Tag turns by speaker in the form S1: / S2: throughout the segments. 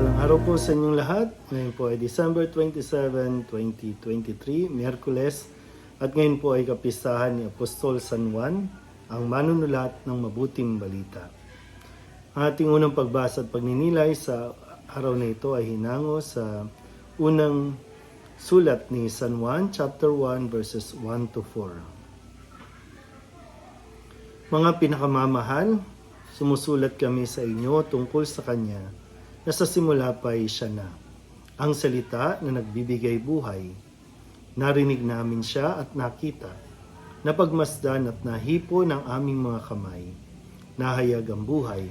S1: Mapagpalang araw po sa inyong lahat. Ngayon po ay December 27, 2023, Miyerkules. At ngayon po ay kapistahan ni Apostol San Juan, ang manunulat ng mabuting balita. Ang ating unang pagbasa at pagninilay sa araw na ito ay hinango sa unang sulat ni San Juan, chapter 1, verses 1 to 4. Mga pinakamamahal, sumusulat kami sa inyo tungkol sa Kanya na sa simula pa ay siya na. Ang salita na nagbibigay buhay. Narinig namin siya at nakita. Napagmasdan at nahipo ng aming mga kamay. Nahayag ang buhay.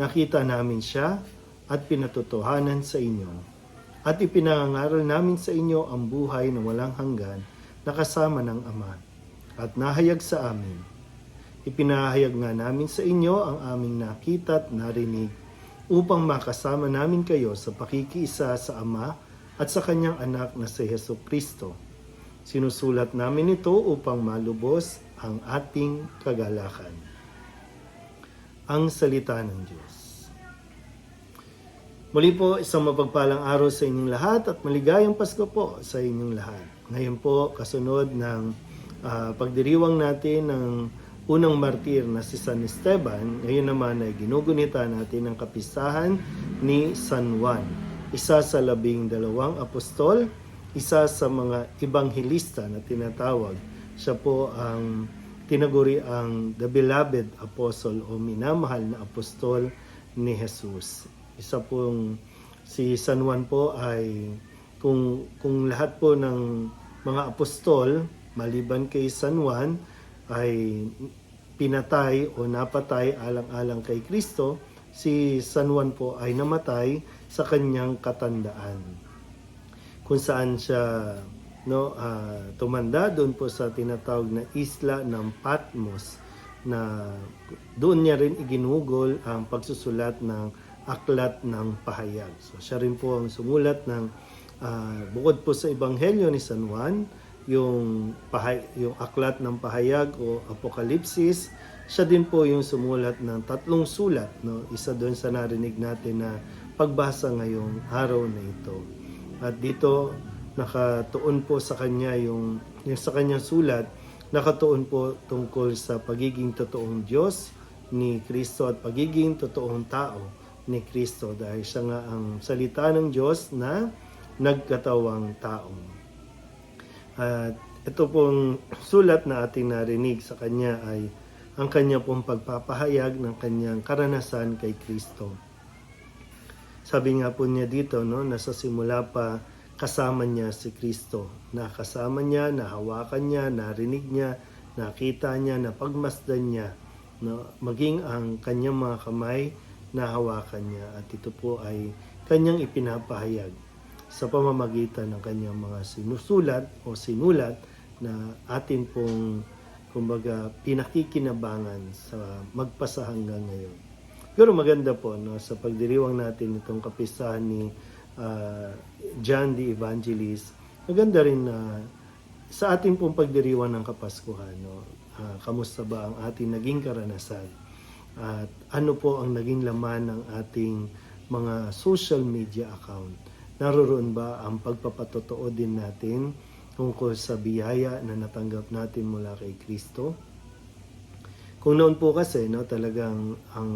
S1: Nakita namin siya at pinatotohanan sa inyo. At ipinangaral namin sa inyo ang buhay na walang hanggan na kasama ng Ama. At nahayag sa amin. Ipinahayag nga namin sa inyo ang aming nakita at narinig upang makasama namin kayo sa pakikiisa sa Ama at sa Kanyang anak na si Heso Kristo. Sinusulat namin ito upang malubos ang ating kagalakan. Ang Salita ng Diyos. Muli po, isang mapagpalang araw sa inyong lahat at maligayang Pasko po sa inyong lahat. Ngayon po, kasunod ng ah, pagdiriwang natin ng unang martir na si San Esteban, ngayon naman ay ginugunita natin ang kapistahan ni San Juan. Isa sa labing dalawang apostol, isa sa mga ebanghelista na tinatawag. Siya po ang tinaguri ang the beloved apostle o minamahal na apostol ni Jesus. Isa pong si San Juan po ay kung kung lahat po ng mga apostol maliban kay San Juan ay pinatay o napatay alang-alang kay Kristo, si San Juan po ay namatay sa kanyang katandaan. Kung saan siya no ah, tumanda doon po sa tinatawag na isla ng Patmos na doon niya rin iginugol ang pagsusulat ng aklat ng pahayag. So siya rin po ang sumulat ng ah, bukod po sa ebanghelyo ni San Juan, yung pahay, yung aklat ng pahayag o apokalipsis, siya din po yung sumulat ng tatlong sulat, no? Isa doon sa narinig natin na pagbasa ngayong araw na ito. At dito nakatuon po sa kanya yung, yung sa kanyang sulat, nakatuon po tungkol sa pagiging totoong Diyos ni Kristo at pagiging totoong tao ni Kristo dahil siya nga ang salita ng Diyos na nagkatawang tao. At ito pong sulat na ating narinig sa kanya ay ang kanya pong pagpapahayag ng kanyang karanasan kay Kristo. Sabi nga po niya dito, no, nasa simula pa kasama niya si Kristo. Nakasama niya, nahawakan niya, narinig niya, nakita niya, napagmasdan niya. No, maging ang kanyang mga kamay, nahawakan niya. At ito po ay kanyang ipinapahayag sa pamamagitan ng kanyang mga sinusulat o sinulat na atin pong kumbaga pinakikinabangan sa magpasa hanggang ngayon. Pero maganda po no sa pagdiriwang natin itong kapistahan ni ah, John the Evangelist. Maganda rin na sa ating pong pagdiriwang ng Kapaskuhan, no, ah, kamusta ba ang ating naging karanasan? At ano po ang naging laman ng ating mga social media account? Naroon ba ang pagpapatotoo din natin tungkol sa biyaya na natanggap natin mula kay Kristo? Kung noon po kasi, no, talagang ang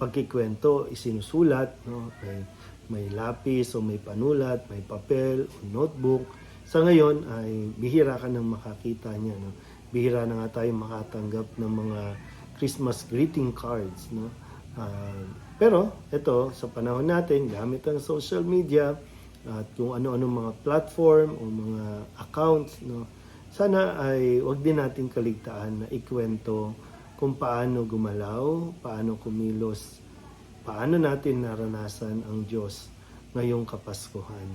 S1: pagkikwento isinusulat, no, may, may lapis o may panulat, may papel o notebook. Sa ngayon ay bihira ka nang makakita niya. No? Bihira na nga tayo makatanggap ng mga Christmas greeting cards. No? Ah, pero ito, sa panahon natin, gamit ang social media at kung ano-ano mga platform o mga accounts, no? sana ay wag din natin kaligtaan na ikwento kung paano gumalaw, paano kumilos, paano natin naranasan ang Diyos ngayong Kapaskuhan.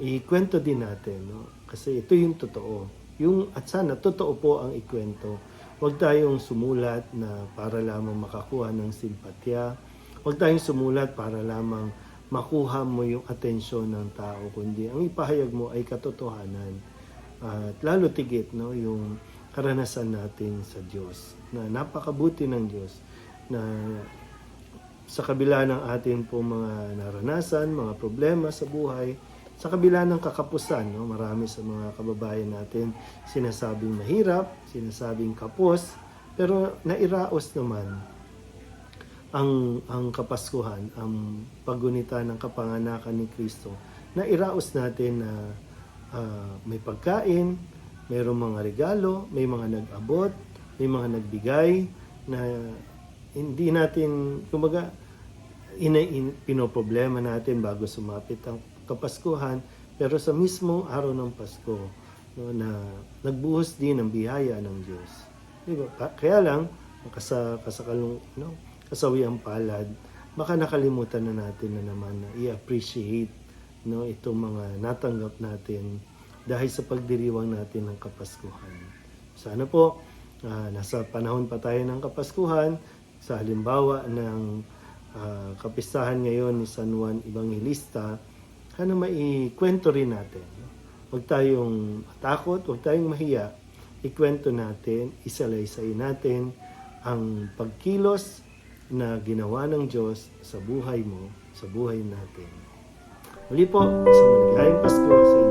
S1: Ikwento din natin, no? Kasi ito yung totoo. Yung, at sana, totoo po ang ikwento. Huwag tayong sumulat na para lamang makakuha ng simpatya. Huwag tayong sumulat para lamang makuha mo yung atensyon ng tao, kundi ang ipahayag mo ay katotohanan. At lalo tigit, no, yung karanasan natin sa Diyos. Na napakabuti ng Diyos na sa kabila ng ating po mga naranasan, mga problema sa buhay, sa kabila ng kakapusan, no, marami sa mga kababayan natin sinasabing mahirap, sinasabing kapos, pero nairaos naman ang ang Kapaskuhan, ang paggunita ng kapanganakan ni Kristo. Nairaos natin na ah, may pagkain, mayroong mga regalo, may mga nag-abot, may mga nagbigay na hindi natin, kumbaga, ina, in, pinoproblema natin bago sumapit ang Kapaskuhan, pero sa mismong araw ng Pasko, no, na nagbuhos din ng biyaya ng Diyos. Di Kaya lang, kasa, kasakalong, no, kasawiang palad, baka nakalimutan na natin na naman na i-appreciate no, itong mga natanggap natin dahil sa pagdiriwang natin ng Kapaskuhan. Sana po, ah, nasa panahon pa tayo ng Kapaskuhan, sa halimbawa ng ah, kapistahan ngayon ni San Juan Evangelista, sana maikwento rin natin. Huwag tayong matakot, huwag tayong mahiya. Ikwento natin, isalaysay natin ang pagkilos na ginawa ng Diyos sa buhay mo, sa buhay natin. Muli po, isang maligayang Pasko sa